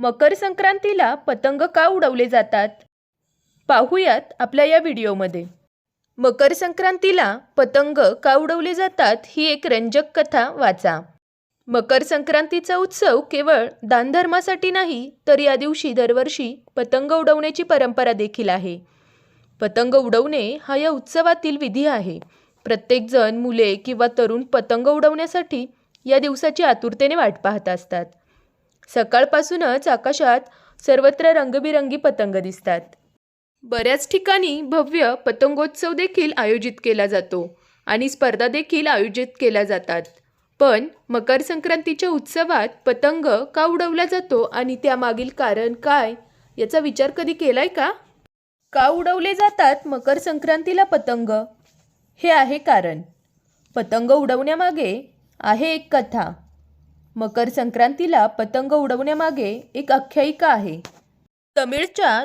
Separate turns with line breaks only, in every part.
मकर संक्रांतीला पतंग का उडवले जातात? पाहूयात आपल्या या व्हिडिओमध्ये. मकर संक्रांतीला पतंग का उडवले जातात ही एक रंजक कथा वाचा. मकर संक्रांतीचा उत्सव केवळ दानधर्मासाठी नाही तर या दिवशी दरवर्षी पतंग उडवण्याची परंपरा देखील आहे. पतंग उडवणे हा या उत्सवातील विधी आहे. प्रत्येकजण मुले किंवा तरुण पतंग उडवण्यासाठी या दिवसाची आतुरतेने वाट पाहत असतात. सकाळपासूनच आकाशात सर्वत्र रंगबिरंगी पतंग दिसतात. बऱ्याच ठिकाणी भव्य पतंगोत्सव देखील आयोजित केला जातो आणि स्पर्धा देखील आयोजित केल्या जातात. पण मकर संक्रांतीच्या उत्सवात पतंग का उडवला जातो आणि त्यामागील कारण काय याचा विचार कधी केलाय का? का उडवले जातात मकर संक्रांतीला पतंग? हे आहे कारण. पतंग उडवण्यामागे आहे एक कथा. मकर संक्रांतीला पतंग उडवण्यामागे एक आख्यायिका आहे. तमिळच्या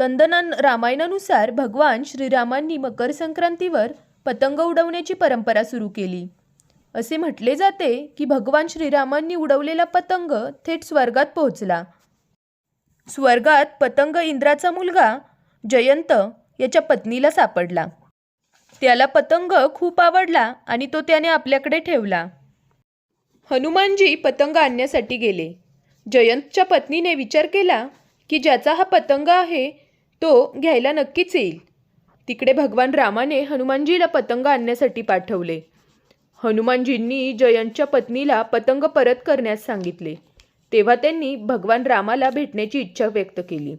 तंदनन रामायणानुसार भगवान श्रीरामांनी मकर संक्रांतीवर पतंग उडवण्याची परंपरा सुरू केली. असे म्हटले जाते की भगवान श्रीरामांनी उडवलेला पतंग थेट स्वर्गात पोहोचला. स्वर्गात पतंग इंद्राचा मुलगा जयंत याच्या पत्नीला सापडला. त्याला पतंग खूप आवडला आणि तो त्याने आपल्याकडे ठेवला. हनुमानजी पतंग आणण्यासाठी गेले. जयंतच्या पत्नीने विचार केला की ज्याचा हा पतंग आहे तो घ्यायला नक्कीच येईल. तिकडे भगवान रामाने हनुमानजीला पतंग आणण्यासाठी पाठवले. हनुमानजींनी जयंतच्या पत्नीला पतंग परत करण्यास सांगितले. तेव्हा त्यांनी भगवान रामाला भेटण्याची इच्छा व्यक्त केली.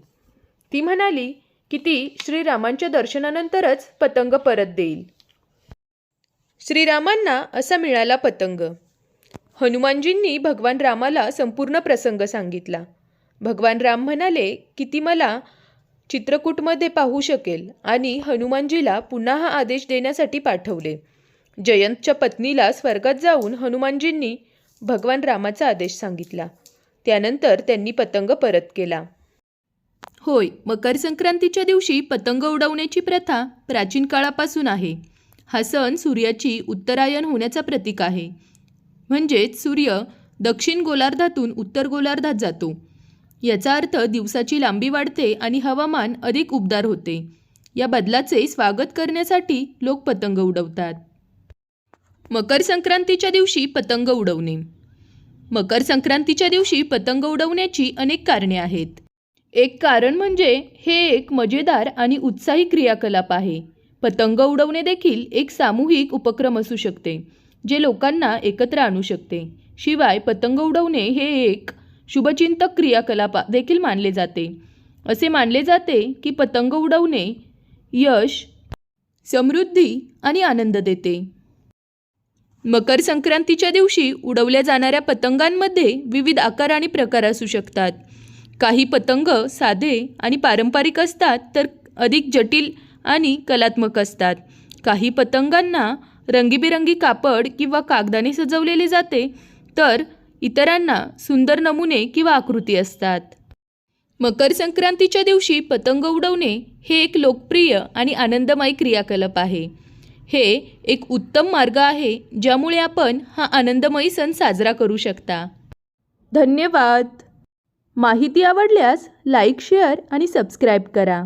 ती म्हणाली की ती श्रीरामांच्या दर्शनानंतरच पतंग परत देईल. श्रीरामांना असा मिळाला पतंग. हनुमानजींनी भगवान रामाला संपूर्ण प्रसंग सांगितला. भगवान राम म्हणाले की ती मला चित्रकूटमध्ये पाहू शकेल आणि हनुमानजीला पुन्हा हा आदेश देण्यासाठी पाठवले. जयंतच्या पत्नीला स्वर्गात जाऊन हनुमानजींनी भगवान रामाचा आदेश सांगितला. त्यानंतर त्यांनी पतंग परत केला. होय मकर संक्रांतीच्या दिवशी पतंग उडवण्याची प्रथा प्राचीन काळापासून आहे. हा सण सूर्याची उत्तरायण होण्याचा प्रतीक आहे. म्हणजेच सूर्य दक्षिण गोलार्धातून उत्तर गोलार्धात जातो. याचा अर्थ दिवसाची लांबी वाढते आणि हवामान अधिक उबदार होते. या बदलाचे स्वागत करण्यासाठी लोक पतंग उडवतात. मकर संक्रांतीच्या दिवशी पतंग उडवणे. मकर संक्रांतीच्या दिवशी पतंग उडवण्याची अनेक कारणे आहेत. एक कारण म्हणजे हे एक मजेदार आणि उत्साही क्रियाकलाप आहे. पतंग उडवणे देखील एक सामूहिक उपक्रम असू शकते. जे लोकांना एकत्र आणू शकते. शिवाय पतंग उडवणे हे एक शुभचिंतक क्रियाकलाप देखील मानले जाते. असे मानले जाते की पतंग उडवणे यश समृद्धी आणि आनंद देते. मकर संक्रांतीच्या दिवशी उडवल्या जाणाऱ्या पतंगांमध्ये विविध आकार आणि प्रकार असू शकतात. काही पतंग साधे आणि पारंपरिक असतात तर अधिक जटिल आणि कलात्मक असतात. काही पतंगांना रंगीबिरंगी कापड किंवा कागदाने सजवलेले जाते तर इतरांना सुंदर नमुने किंवा आकृती असतात. मकर संक्रांतीच्या दिवशी पतंग उडवणे हे एक लोकप्रिय आणि आनंदमय क्रियाकलाप आहे. हे एक उत्तम मार्ग आहे ज्यामुळे आपण हा आनंदमयी सण साजरा करू शकता. धन्यवाद! माहिती आवडल्यास लाईक शेअर आणि सबस्क्राईब करा.